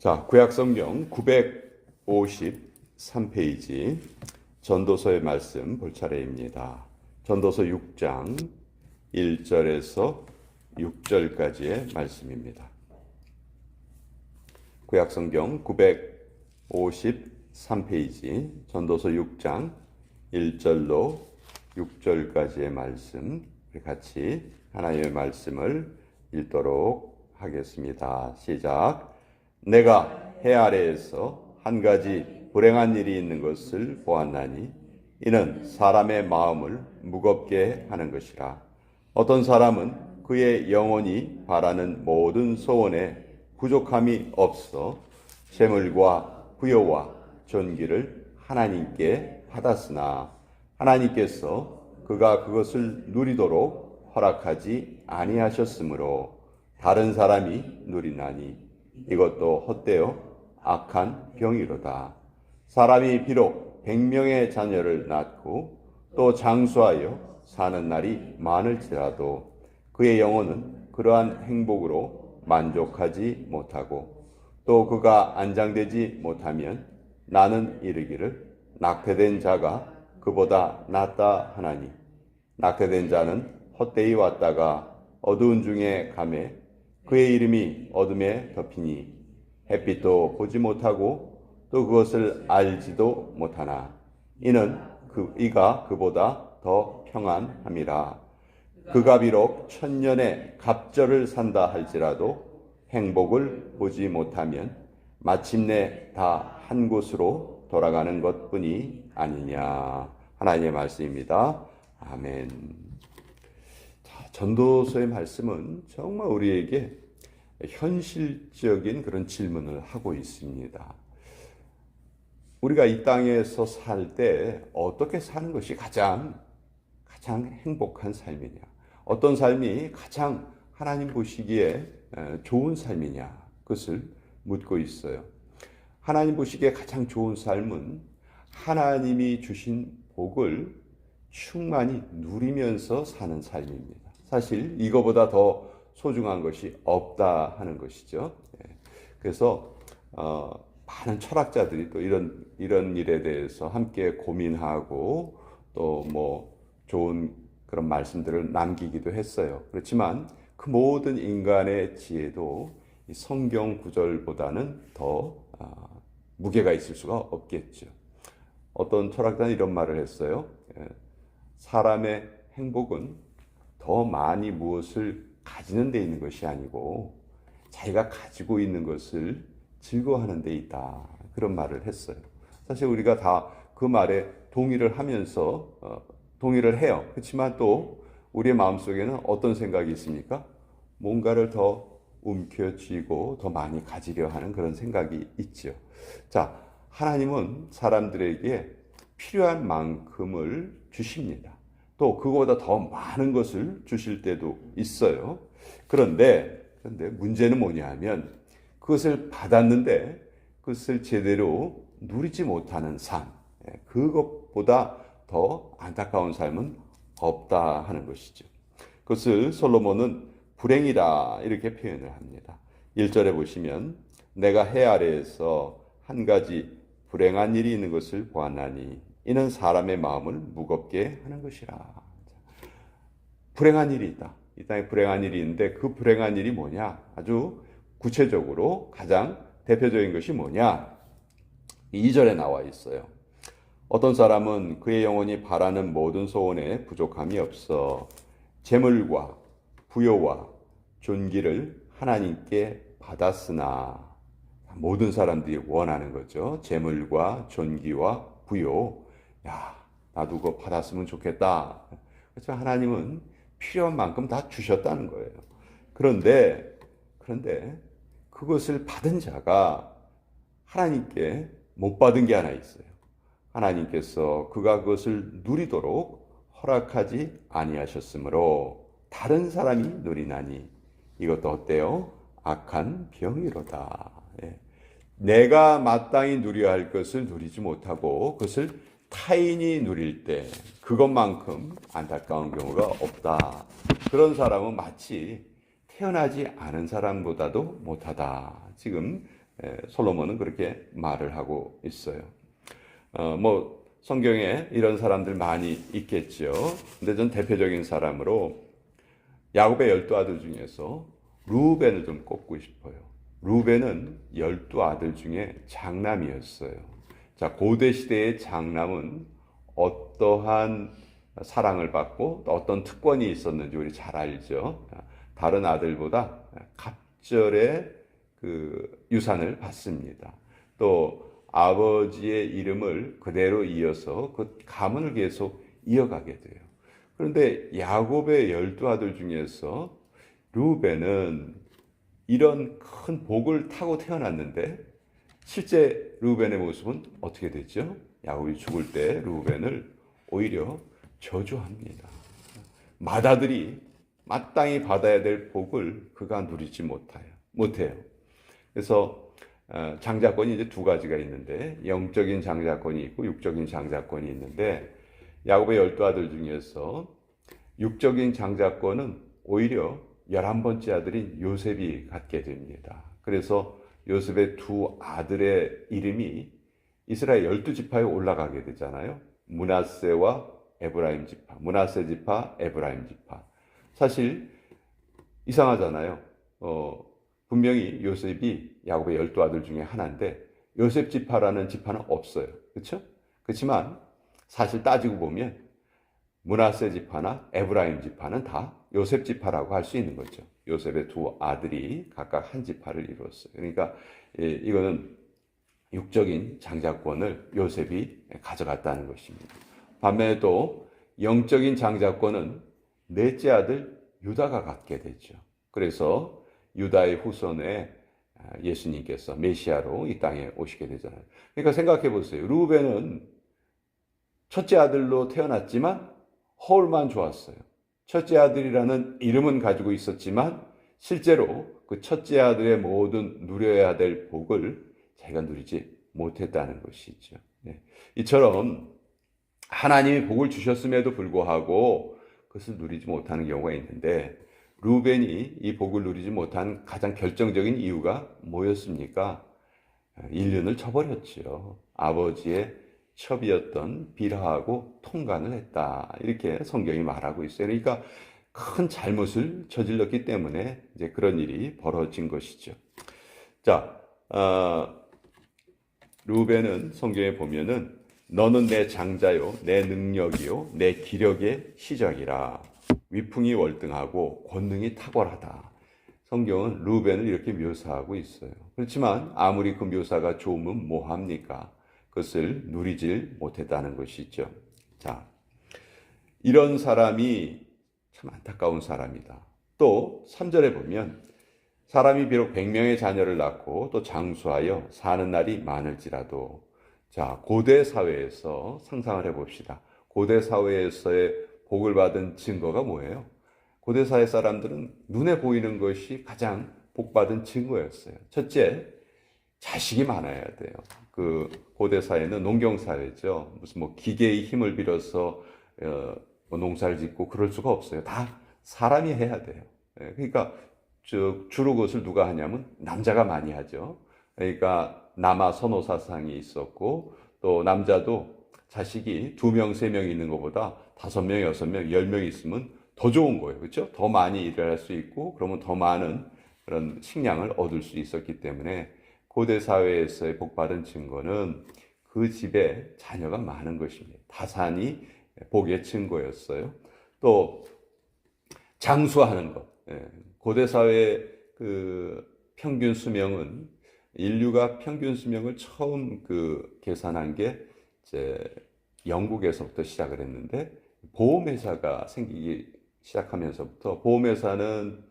자, 구약성경 953페이지 전도서의 말씀 볼 차례입니다. 전도서 6장 1절에서 6절까지의 말씀입니다. 구약성경 953페이지 전도서 6장 1절로 6절까지의 말씀 같이 하나님의 말씀을 읽도록 하겠습니다. 시작. 내가 해 아래에서 한 가지 불행한 일이 있는 것을 보았나니 이는 사람의 마음을 무겁게 하는 것이라. 어떤 사람은 그의 영혼이 바라는 모든 소원에 부족함이 없어 재물과 부여와 존귀를 하나님께 받았으나 하나님께서 그가 그것을 누리도록 허락하지 아니하셨으므로 다른 사람이 누리나니 이것도 헛되어 악한 병이로다. 사람이 비록 백명의 자녀를 낳고 또 장수하여 사는 날이 많을지라도 그의 영혼은 그러한 행복으로 만족하지 못하고 또 그가 안장되지 못하면 나는 이르기를 낙태된 자가 그보다 낫다 하나니 낙태된 자는 헛되이 왔다가 어두운 중에 감에 그의 이름이 어둠에 덮이니 햇빛도 보지 못하고 또 그것을 알지도 못하나 이는 그 이가 그보다 더 평안함이라 그가 비록 천년의 갑절을 산다 할지라도 행복을 보지 못하면 마침내 다 한 곳으로 돌아가는 것뿐이 아니냐 하나님의 말씀입니다. 아멘. 자, 전도서의 말씀은 정말 우리에게 현실적인 그런 질문을 하고 있습니다. 우리가 이 땅에서 살 때 어떻게 사는 것이 가장 가장 행복한 삶이냐? 어떤 삶이 가장 하나님 보시기에 좋은 삶이냐? 그것을 묻고 있어요. 하나님 보시기에 가장 좋은 삶은 하나님이 주신 복을 충만히 누리면서 사는 삶입니다. 사실 이거보다 더 소중한 것이 없다 하는 것이죠. 예. 그래서 어, 많은 철학자들이 또 이런 이런 일에 대해서 함께 고민하고 또 뭐 좋은 그런 말씀들을 남기기도 했어요. 그렇지만 그 모든 인간의 지혜도 이 성경 구절보다는 더 어, 무게가 있을 수가 없겠죠. 어떤 철학자는 이런 말을 했어요. 예. 사람의 행복은 더 많이 무엇을 가지는 데 있는 것이 아니고 자기가 가지고 있는 것을 즐거워하는 데 있다. 그런 말을 했어요. 사실 우리가 다 그 말에 동의를 하면서 어, 동의를 해요. 그렇지만 또 우리의 마음속에는 어떤 생각이 있습니까? 뭔가를 더 움켜쥐고 더 많이 가지려 하는 그런 생각이 있죠. 자, 하나님은 사람들에게 필요한 만큼을 주십니다. 또 그거보다 더 많은 것을 주실 때도 있어요. 그런데 그런데 문제는 뭐냐 하면 그것을 받았는데 그것을 제대로 누리지 못하는 삶. 예, 그것보다 더 안타까운 삶은 없다 하는 것이죠. 그것을 솔로몬은 불행이다 이렇게 표현을 합니다. 1절에 보시면 내가 해 아래에서 한 가지 불행한 일이 있는 것을 보았나니 이는 사람의 마음을 무겁게 하는 것이라. 불행한 일이 있다. 이 땅에 불행한 일이 있는데 그 불행한 일이 뭐냐? 아주 구체적으로 가장 대표적인 것이 뭐냐? 2절에 나와 있어요. 어떤 사람은 그의 영혼이 바라는 모든 소원에 부족함이 없어 재물과 부여와 존귀를 하나님께 받았으나 모든 사람들이 원하는 거죠. 재물과 존귀와 부여. 야, 나도 그거 받았으면 좋겠다. 그래서 하나님은 필요한 만큼 다 주셨다는 거예요. 그런데, 그런데 그것을 받은 자가 하나님께 못 받은 게 하나 있어요. 하나님께서 그가 그것을 누리도록 허락하지 아니하셨으므로 다른 사람이 누리나니 이것도 어때요? 악한 병이로다. 예. 내가 마땅히 누려야 할 것을 누리지 못하고 그것을 타인이 누릴 때 그것만큼 안타까운 경우가 없다. 그런 사람은 마치 태어나지 않은 사람보다도 못하다. 지금 에, 솔로몬은 그렇게 말을 하고 있어요. 어, 뭐 성경에 이런 사람들 많이 있겠죠. 근데 전 대표적인 사람으로 야곱의 열두 아들 중에서 루벤을 좀 꼽고 싶어요. 루벤은 열두 아들 중에 장남이었어요. 자, 고대 시대의 장남은 어떠한 사랑을 받고 또 어떤 특권이 있었는지 우리 잘 알죠. 다른 아들보다 갑절의 그 유산을 받습니다. 또 아버지의 이름을 그대로 이어서 그 가문을 계속 이어가게 돼요. 그런데 야곱의 열두 아들 중에서 루벤은 이런 큰 복을 타고 태어났는데 실제 루벤의 모습은 어떻게 됐죠? 야곱이 죽을 때 루벤을 오히려 저주합니다. 맏아들이 마땅히 받아야 될 복을 그가 누리지 못해요. 못해요. 그래서 어, 장자권이 이제 두 가지가 있는데 영적인 장자권이 있고 육적인 장자권이 있는데 야곱의 열두 아들 중에서 육적인 장자권은 오히려 열한 번째 아들인 요셉이 갖게 됩니다. 그래서 요셉의 두 아들의 이름이 이스라엘 열두 지파에 올라가게 되잖아요. 문하세와 에브라임 지파, 문하세 지파, 에브라임 지파. 사실 이상하잖아요. 어, 분명히 요셉이 야곱의 열두 아들 중에 하나인데 요셉 지파라는 지파는 없어요. 그렇죠? 그렇지만 사실 따지고 보면 문하세 지파나 에브라임 지파는 다 요셉 지파라고 할 수 있는 거죠. 요셉의 두 아들이 각각 한 지파를 이루었어요. 그러니까 이거는 육적인 장자권을 요셉이 가져갔다는 것입니다. 반면에 또 영적인 장자권은 넷째 아들 유다가 갖게 되죠. 그래서 유다의 후손에 예수님께서 메시아로 이 땅에 오시게 되잖아요. 그러니까 생각해 보세요. 루벤은 첫째 아들로 태어났지만 허울만 좋았어요. 첫째 아들이라는 이름은 가지고 있었지만 실제로 그 첫째 아들의 모든 누려야 될 복을 자기가 누리지 못했다는 것이죠. 네. 이처럼 하나님이 복을 주셨음에도 불구하고 그것을 누리지 못하는 경우가 있는데 루벤이 이 복을 누리지 못한 가장 결정적인 이유가 뭐였습니까? 인륜을 저버렸지요. 아버지의 첩이었던 비라하고 통관을 했다. 이렇게 성경이 말하고 있어요. 그러니까 큰 잘못을 저질렀기 때문에 이제 그런 일이 벌어진 것이죠. 자, 어, 루벤은 성경에 보면은 너는 내 장자요, 내 능력이요, 내 기력의 시작이라. 위풍이 월등하고 권능이 탁월하다. 성경은 루벤을 이렇게 묘사하고 있어요. 그렇지만 아무리 그 묘사가 좋으면 뭐합니까? 그것을 누리질 못했다는 것이죠. 자, 이런 사람이 참 안타까운 사람이다. 또 3절에 보면 사람이 비록 100명의 자녀를 낳고 또 장수하여 사는 날이 많을지라도 자, 고대 사회에서 상상을 해 봅시다. 고대 사회에서의 복을 받은 증거가 뭐예요? 고대 사회 사람들은 눈에 보이는 것이 가장 복받은 증거였어요. 첫째, 자식이 많아야 돼요. 그 고대 사회는 농경 사회죠. 무슨 뭐 기계의 힘을 빌어서 어, 뭐 농사를 짓고 그럴 수가 없어요. 다 사람이 해야 돼요. 예, 그러니까 즉 주로 그것을 누가 하냐면 남자가 많이 하죠. 그러니까 남아 선호 사상이 있었고 또 남자도 자식이 두 명, 세 명 있는 것보다 다섯 명, 여섯 명, 열 명 있으면 더 좋은 거예요. 그렇죠? 더 많이 일을 할 수 있고 그러면 더 많은 그런 식량을 얻을 수 있었기 때문에 고대 사회에서의 복받은 증거는 그 집에 자녀가 많은 것입니다. 다산이 복의 증거였어요. 또 장수하는 것. 예, 고대 사회 그 평균 수명은 인류가 평균 수명을 처음 그 계산한 게 이제 영국에서부터 시작을 했는데 보험회사가 생기기 시작하면서부터 보험회사는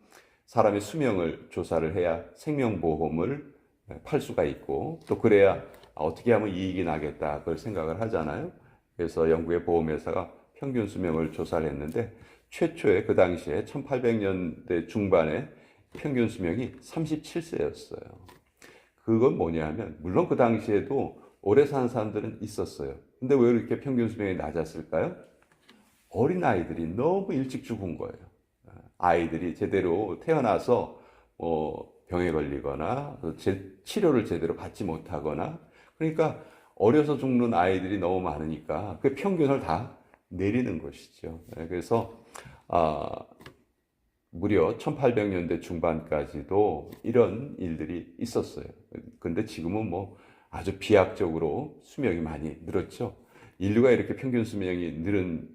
사람의 수명을 조사를 해야 생명보험을 팔 수가 있고 또 그래야 어떻게 하면 이익이 나겠다 그걸 생각을 하잖아요. 그래서 영국의 보험회사가 평균 수명을 조사를 했는데 최초에 그 당시에 1800년대 중반에 평균 수명이 37세였어요. 그건 뭐냐면 물론 그 당시에도 오래 산 사람들은 있었어요. 근데 왜 이렇게 평균 수명이 낮았을까요? 어린 아이들이 너무 일찍 죽은 거예요. 아이들이 제대로 태어나서 어, 병에 걸리거나 제, 치료를 제대로 받지 못하거나 그러니까 어려서 죽는 아이들이 너무 많으니까 그 평균을 다 내리는 것이죠. 예, 그래서 아, 무려 1800년대 중반까지도 이런 일들이 있었어요. 근데 지금은 뭐 아주 비약적으로 수명이 많이 늘었죠. 인류가 이렇게 평균 수명이 늘은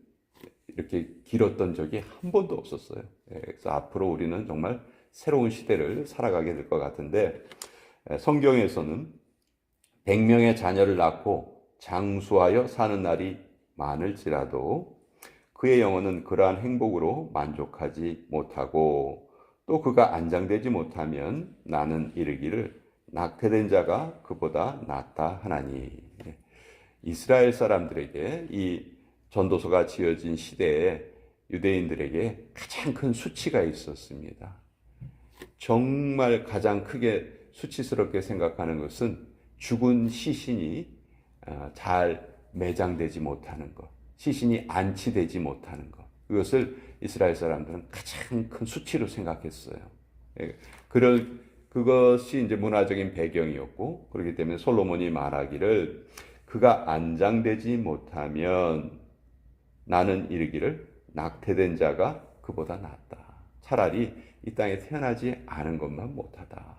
이렇게 길었던 적이 한 번도 없었어요. 예, 그래서 앞으로 우리는 정말 새로운 시대를 살아가게 될 것 같은데 예, 성경에서는 100명의 자녀를 낳고 장수하여 사는 날이 많을지라도 그의 영혼은 그러한 행복으로 만족하지 못하고 또 그가 안장되지 못하면 나는 이르기를 낙태된 자가 그보다 낫다 하나니 예. 이스라엘 사람들에게 이 전도서가 지어진 시대에 유대인들에게 가장 큰 수치가 있었습니다. 정말 가장 크게 수치스럽게 생각하는 것은 죽은 시신이 어, 잘 매장되지 못하는 것, 시신이 안치되지 못하는 것. 그것을 이스라엘 사람들은 가장 큰 수치로 생각했어요. 예, 그럴 그것이 이제 문화적인 배경이었고 그렇기 때문에 솔로몬이 말하기를 그가 안장되지 못하면 나는 이르기를 낙태된 자가 그보다 낫다. 차라리 이 땅에 태어나지 않은 것만 못하다.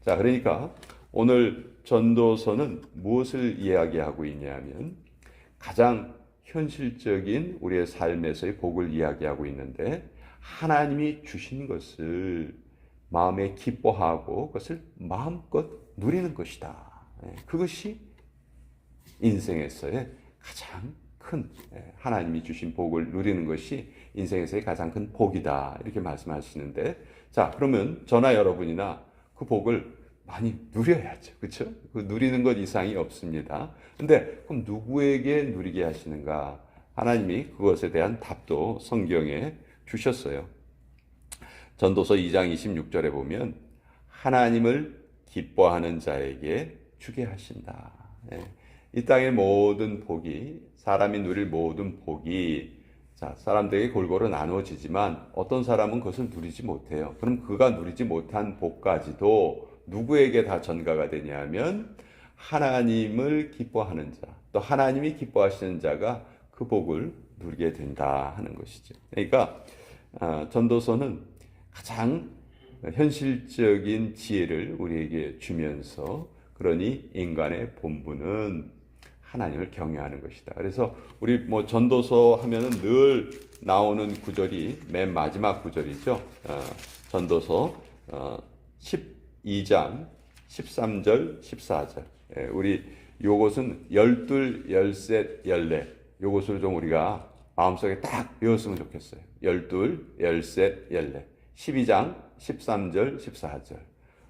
자, 그러니까 오늘 전도서는 무엇을 이야기하고 있냐면 가장 현실적인 우리의 삶에서의 복을 이야기하고 있는데 하나님이 주신 것을 마음에 기뻐하고 그것을 마음껏 누리는 것이다. 예, 그것이 인생에서의 가장 큰 예, 하나님이 주신 복을 누리는 것이 인생에서의 가장 큰 복이다. 이렇게 말씀하시는데 자, 그러면 저나 여러분이나 그 복을 많이 누려야죠. 그렇죠? 그 누리는 것 이상이 없습니다. 근데 그럼 누구에게 누리게 하시는가? 하나님이 그것에 대한 답도 성경에 주셨어요. 전도서 2장 26절에 보면 하나님을 기뻐하는 자에게 주게 하신다. 예. 이 땅의 모든 복이 사람이 누릴 모든 복이 자, 사람들에게 골고루 나누어지지만 어떤 사람은 그것을 누리지 못해요. 그럼 그가 누리지 못한 복까지도 누구에게 다 전가가 되냐면 하나님을 기뻐하는 자, 또 하나님이 기뻐하시는 자가 그 복을 누리게 된다 하는 것이죠. 그러니까 아, 전도서는 가장 현실적인 지혜를 우리에게 주면서 그러니 인간의 본분은 하나님을 경외하는 것이다. 그래서 우리 뭐 전도서 하면은 늘 나오는 구절이 맨 마지막 구절이죠. 어, 전도서 어, 12장 13절 14절. 예, 우리 요것은 열둘, 열셋, 열넷. 요것을 좀 우리가 마음속에 딱 외웠으면 좋겠어요. 열둘, 열셋, 열넷. 12장 13절 14절.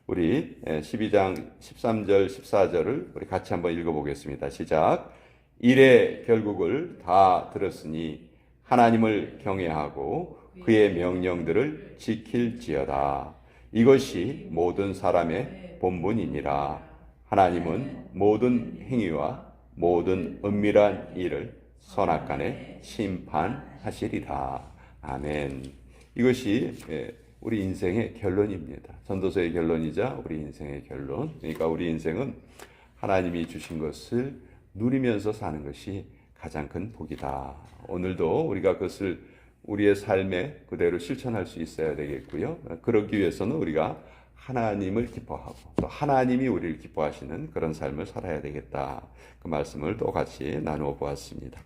우리 12장 13절 14절을 우리 같이 한번 읽어보겠습니다. 시작. 일의 결국을 다 들었으니 하나님을 경외하고 그의 명령들을 지킬지어다. 이것이 모든 사람의 본분이니라. 하나님은 모든 행위와 모든 은밀한 일을 선악간에 심판하시리라. 아멘. 이것이 우리 인생의 결론입니다. 전도서의 결론이자 우리 인생의 결론. 그러니까 우리 인생은 하나님이 주신 것을 누리면서 사는 것이 가장 큰 복이다. 오늘도 우리가 그것을 우리의 삶에 그대로 실천할 수 있어야 되겠고요. 그러기 위해서는 우리가 하나님을 기뻐하고 또 하나님이 우리를 기뻐하시는 그런 삶을 살아야 되겠다. 그 말씀을 또 같이 나누어 보았습니다.